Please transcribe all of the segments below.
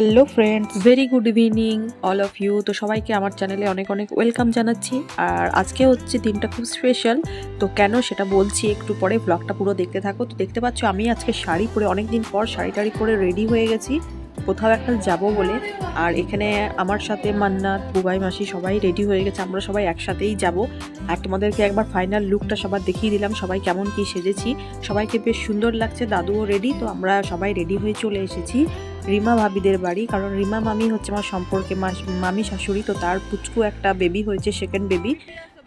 Hello friends very good evening all of you তো সবাইকে আমার চ্যানেলে অনেক অনেক ওয়েলকাম জানাচ্ছি। আর আজকে হচ্ছে দিনটা খুব স্পেশাল তো কেন সেটা বলছি একটু পরে ব্লগটা পুরো দেখতে থাকো। তো দেখতে পাচ্ছ, আমি আজকে শাড়ি পরে অনেক দিন পর শাড়ি টাড়ি পরে রেডি হয়ে গেছি। কোথাও একটা যাব বলে। আর এখানে আমার সাথে মান্নাত, বুবাই, মাসি সবাই রেডি হয়ে গেছে। আমরা সবাই একসাথেই যাব। আর তোমাদেরকে একবার ফাইনাল লুকটা সবার দেখিয়ে দিলাম, সবাই কেমন কি সেজেছি। সবাইকে বেশ সুন্দর লাগছে, দাদুও রেডি তো আমরা সবাই রেডি হয়ে চলে এসেছি। রিমা ভাবিদের বাড়ি, কারণ রিমা মামি হচ্ছে আমার সম্পর্কে মামি শাশুড়ি, তো তার পুচকু একটা বেবি হয়েছে সেকেন্ড বেবি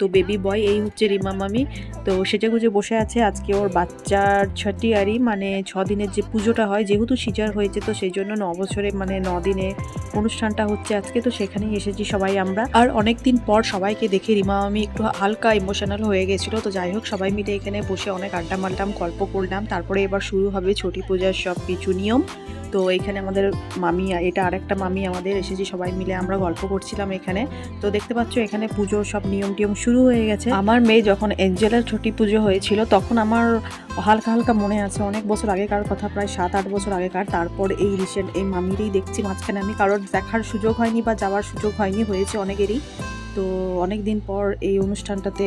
তো বেবি বয় এই হচ্ছে রিমা মামি, তো সেজে গুজে বসে আছে আজকে ওর বাচ্চার ছটিয়ারি মানে ছ দিনের যে পুজোটা হয়, যেহেতু সিজার হয়েছে, তো সেই জন্য ন বছরে মানে ন দিনে অনুষ্ঠানটা হচ্ছে আজকে, তো সেখানেই এসেছি সবাই আমরা। আর অনেক দিন পর সবাইকে দেখে রিমা মামি একটু হালকা ইমোশনাল হয়ে গেছিল, তো যাই হোক, সবাই মিলে এখানে বসে অনেক আড্ডা মারলাম গল্প করলাম, তারপরে এবার শুরু হবে ছটি পূজার সব কিছু নিয়ম, তো এখানে আমাদের মামি, এটা আরেকটা মামি আমাদের, এসেছি সবাই মিলে, আমরা গল্প করছিলাম এখানে। তো দেখতে পাচ্ছ, এখানে পুজোর সব নিয়ম টিয়ম শুরু হয়ে গেছে। আমার মেয়ে যখন এঞ্জেলের ছুটি পুজো হয়েছিল, তখন আমার হালকা হালকা মনে আছে, অনেক বছর আগেকার কথা, প্রায় সাত, আট বছর আগেকার। তারপর এই রিসেন্ট এই মামিরই দেখছি মাঝখানে আমি কারোর দেখার সুযোগ হয়নি বা যাওয়ার সুযোগ হয়নি, হয়েছে অনেকেরই। তো অনেক দিন পর এই অনুষ্ঠানটাতে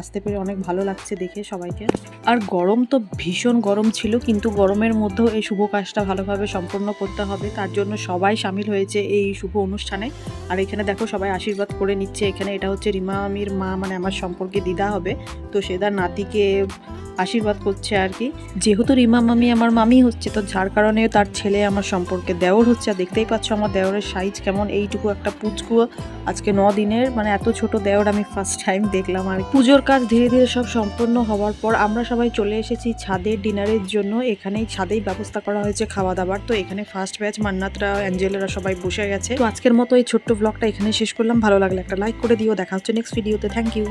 আসতে পেরে অনেক ভালো লাগছে দেখে সবাইকে। আর গরম তো ভীষণ গরম ছিল, কিন্তু গরমের মধ্যেও এই শুভ কাজটা ভালোভাবে সম্পন্ন করতে হবে। তার জন্য সবাই সামিল হয়েছে এই শুভ অনুষ্ঠানে। আর এখানে দেখো সবাই আশীর্বাদ করে নিচ্ছে। এখানে এটা হচ্ছে রিমা আমির মা মানে আমার সম্পর্কে দিদা হবে। তো সে তার নাতিকে আশীর্বাদ করছে আর কি। যেহেতু রিমা মামি আমার মামি হচ্ছে, তো যার কারণে তার ছেলে আমার সম্পর্কে দেওর হচ্ছে। আর দেখতেই পাচ্ছ আমার দেওরের সাইজ কেমন, এইটুকু একটা পুচকু আজকে ন দিনের মানে এত ছোট দেওর আমি ফার্স্ট টাইম দেখলাম আর পুজোর কাজ ধীরে ধীরে সব সম্পন্ন হওয়ার পর আমরা সবাই চলে এসেছি ছাদের ডিনারের জন্য। এখানেই ছাদেই ব্যবস্থা করা হয়েছে খাওয়া দাবার তো এখানে ফার্স্ট ব্যাচ মান্নাতরা, অ্যাঞ্জেলেরা সবাই বসে গেছে। তো আজকের মতো এই ছোট্ট ব্লগটা এখানে শেষ করলাম। ভালো লাগলে একটা লাইক করে দিও। দেখা হচ্ছে নেক্সট ভিডিওতে থ্যাংক ইউ